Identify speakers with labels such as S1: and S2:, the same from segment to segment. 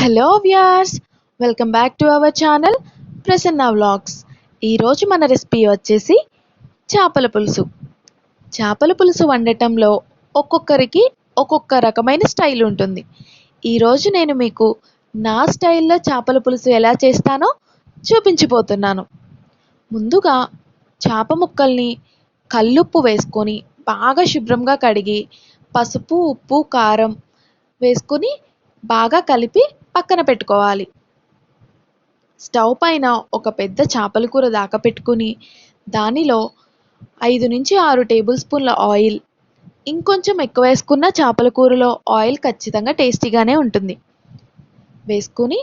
S1: Hello viewers welcome back to our channel Prasanna vlogs ఈరోజు మన recipe వచ్చేసి చేపల పులుసు. చేపల పులుసు వండటంలో ఒక్కొక్కరికి ఒక్కొక్క రకమైన స్టైల్ ఉంటుంది. ఈరోజు నేను మీకు నా స్టైల్లో చేపల పులుసు ఎలా చేస్తానో చూపించిపోతున్నాను ముందుగా చేప ముక్కల్ని కల్లుప్పు వేసుకొని బాగా శుభ్రంగా కడిగి పసుపు ఉప్పు కారం వేసుకొని బాగా కలిపి పక్కన పెట్టుకోవాలి. స్టవ్ పైన ఒక పెద్ద చేపల కూర దాకా పెట్టుకుని దానిలో ఐదు నుంచి ఆరు టేబుల్ స్పూన్ల ఆయిల్ ఇంకొంచెం ఎక్కువ వేసుకున్న చేపల కూరలో ఆయిల్ ఖచ్చితంగా టేస్టీగానే ఉంటుంది. వేసుకుని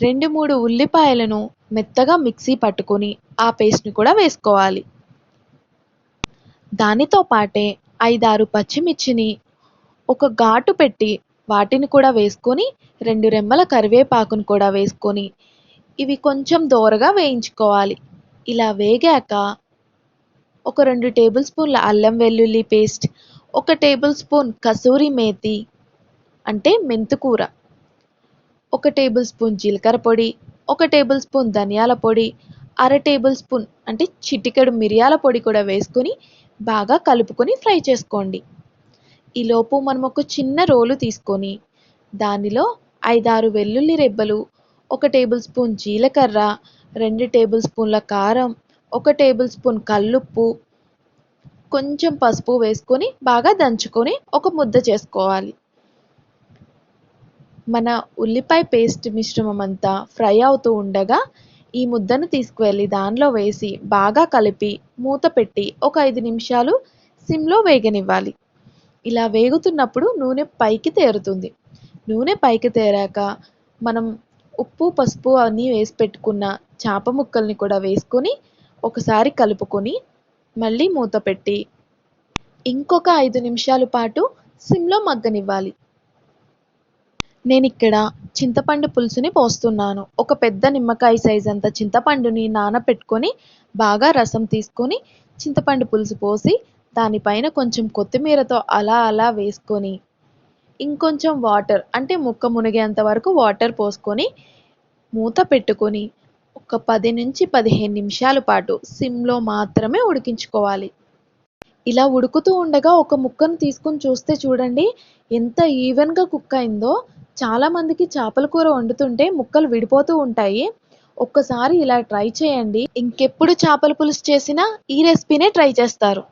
S1: రెండు మూడు ఉల్లిపాయలను మెత్తగా మిక్సీ పట్టుకొని ఆ పేస్ట్ని కూడా వేసుకోవాలి. దానితో పాటే ఐదారు పచ్చిమిర్చిని ఒక ఘాటు పెట్టి వాటిని కూడా వేసుకొని రెండు రెమ్మల కరివేపాకును కూడా వేసుకొని ఇవి కొంచెం దోరగా వేయించుకోవాలి. ఇలా వేగాక ఒక రెండు టేబుల్ స్పూన్ల అల్లం వెల్లుల్లి పేస్ట్ ఒక టేబుల్ స్పూన్ కసూరి మేతి అంటే మెంతుకూర ఒక టేబుల్ స్పూన్ జీలకర్ర పొడి ఒక టేబుల్ స్పూన్ ధనియాల పొడి అర టేబుల్ స్పూన్ అంటే చిటికెడు మిరియాల పొడి కూడా వేసుకొని బాగా కలుపుకొని ఫ్రై చేసుకోండి. ఈలోపు మనం ఒక చిన్న రోలు తీసుకొని దానిలో ఐదారు వెల్లుల్లి రెబ్బలు ఒక టేబుల్ స్పూన్ జీలకర్ర రెండు టేబుల్ స్పూన్ల కారం ఒక టేబుల్ స్పూన్ కల్లుప్పు కొంచెం పసుపు వేసుకొని బాగా దంచుకొని ఒక ముద్ద చేసుకోవాలి. మన ఉల్లిపాయ పేస్ట్ మిశ్రమం అంతా ఫ్రై అవుతూ ఉండగా ఈ ముద్దను తీసుకువెళ్ళి దానిలో వేసి బాగా కలిపి మూత పెట్టి ఒక ఐదు నిమిషాలు సిమ్లో వేగనివ్వాలి. ఇలా వేగుతున్నప్పుడు నూనె పైకి తేరుతుంది. నూనె పైకి తేరాక మనం ఉప్పు పసుపు అన్నీ వేసి పెట్టుకున్న చేప ముక్కల్ని కూడా వేసుకొని ఒకసారి కలుపుకొని మళ్ళీ మూత పెట్టి ఇంకొక ఐదు నిమిషాల పాటు సిమ్లో మగ్గనివ్వాలి. నేను ఇక్కడ చింతపండు పులుసుని పోస్తున్నాను. ఒక పెద్ద నిమ్మకాయ సైజ్ అంత చింతపండుని నానపెట్టుకొని బాగా రసం తీసుకొని చింతపండు పులుసు పోసి దానిపైన కొంచెం కొత్తిమీరతో అలా అలా వేసుకొని ఇంకొంచెం వాటర్ అంటే ముక్క మునిగేంత వరకు వాటర్ పోసుకొని మూత పెట్టుకొని ఒక పది నుంచి పదిహేను నిమిషాల పాటు సిమ్లో మాత్రమే ఉడికించుకోవాలి. ఇలా ఉడుకుతూ ఉండగా ఒక ముక్కను తీసుకొని చూస్తే చూడండి ఎంత ఈవెన్గా కుక్ అయిందో. చాలామందికి చేపల కూర వండుతుంటే ముక్కలు విడిపోతూ ఉంటాయి. ఒక్కసారి ఇలా ట్రై చేయండి. ఇంకెప్పుడు చేపల పులుసు చేసినా ఈ రెసిపీనే ట్రై చేస్తారు.